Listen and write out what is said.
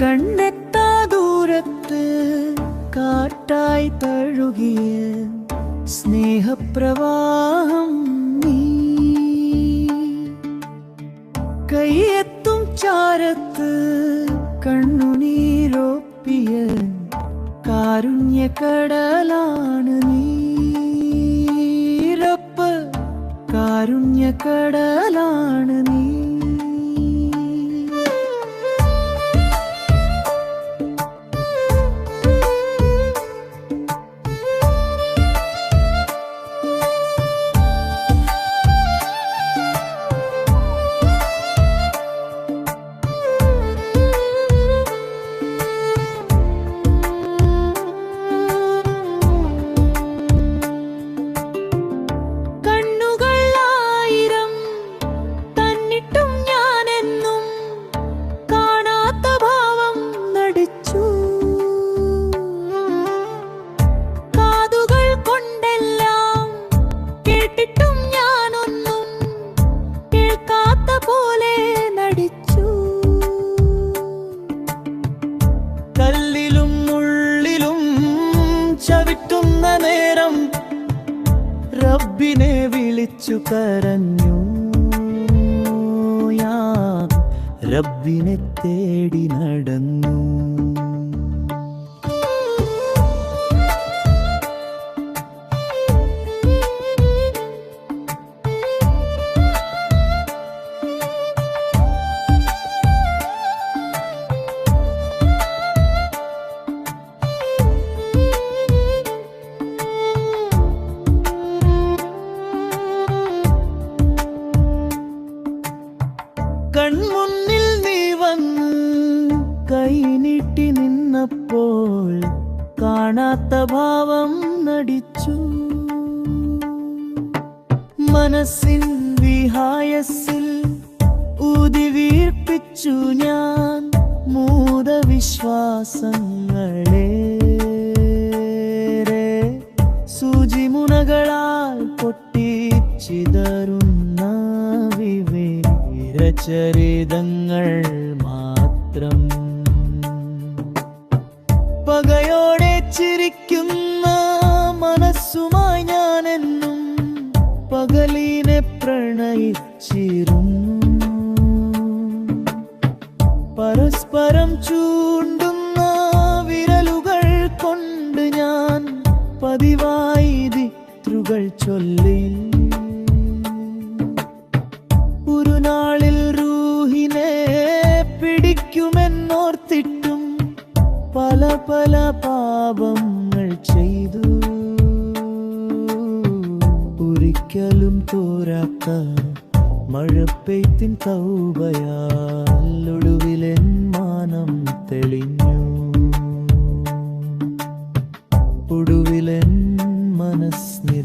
കണ്ടെത്താ ദൂരത്ത് കാറ്റായി തഴുകിയ സ്നേഹപ്രവാഹം കയ്യെത്തും ചാരത്ത് കണ്ണുനീരൊപ്പിയ കാരുണ്യക്കടലാണ് നീരപ്പ് കാരുണ്യക്കടലാണ് റബ്ബിനെ വിളിച്ചു കരഞ്ഞു. ഞാൻ റബ്ബിനെ തേടി നടന്നു. കൈനീട്ടി നിന്നപ്പോൾ കാണാത്ത ഭാവം നടിച്ചു. മനസ്സിൻ വിഹായസിൽ ഊതി വീർപ്പിച്ചു ഞാൻ മൂതവിശ്വാസങ്ങളേറെ സൂചിമുനകളാൽ പൊട്ടിച്ചിതറുന്ന വിവേരചരിതങ്ങൾ മാത്രം പകയോടെ ചിരിക്കുന്ന മനസ്സുമായി ഞാനെന്നും പകലിനെ പ്രണയിച്ചിരുന്നു. പരസ്പരം ചൂണ്ടുന്ന വിരലുകൾ കൊണ്ട് ഞാൻ പതിവായി ദിത്രുകൾ ചൊല്ലി. ഒരു നാളിൽ റൂഹിനെ പിടിക്കുമെന്നോർത്തിട്ടും പല പല പാപങ്ങൾ ചെയ്തു. ഒരിക്കലും തോരാത്ത മഴ പെയ്ത്തിൻ തൗബയാലൊടുവിലെൻ മാനം തെളിഞ്ഞു. ഒടുവിലെൻ മനസ്സിൽ